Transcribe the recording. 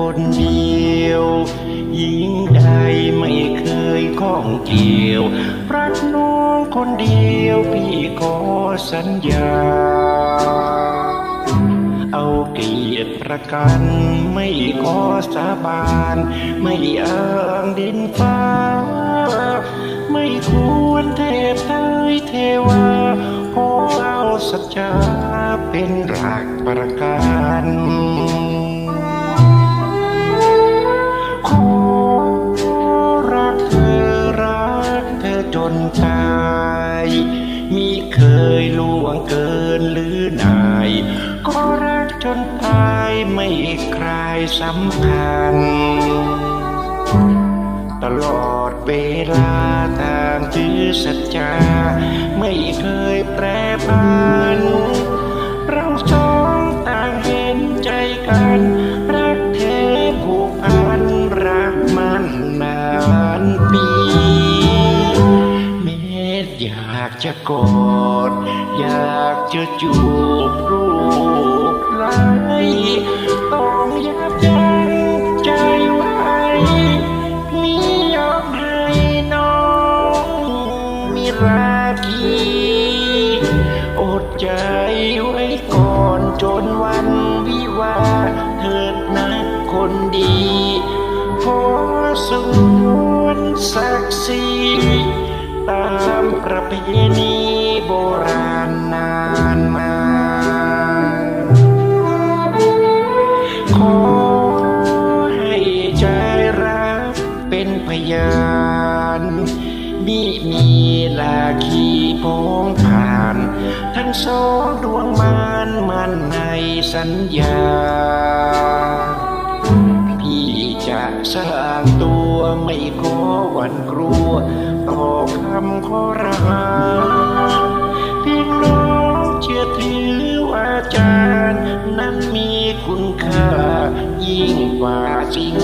คนเดียวหญิงใดไม่เคยข้องเกี่ยว รักน้องคนเดียวพี่ขอสัญญา เอาเกียรติประกันไม่ขอสาบาน ไม่อ้างดินฟ้า ไม่ควรเทพไทยเทวาขอเอาสัจจาเป็นหลักประกัน มิเคยล่วงเกินหรือนาย ก็รักจนตายไม่คลายสำคัญตลอดเวลาต่างถือสัจจา ไม่เคยแปรผัน อยากจะกอด อยากจะจูบรูปไหลต้องยับยั้งใจไว้มียอมให้น้องมีราคีอดใจไว้ก่อนจนวันวิวาเถิดนะคนดี ขอสงวนศักดิ์ศรี ประเพณีโบราณนานมา ขอให้ใจรักเป็นพยานมิมีลาคีพงผ่าน ทั้งสองดวงมานมันในสัญญา พี่จะสร้างตัวไม่ขอวันกลัว คำขอรหาเพียงน้องเชื่อถือว่าจารย์นั้นมีคุณค่า ยิ่งกว่าสิ่ง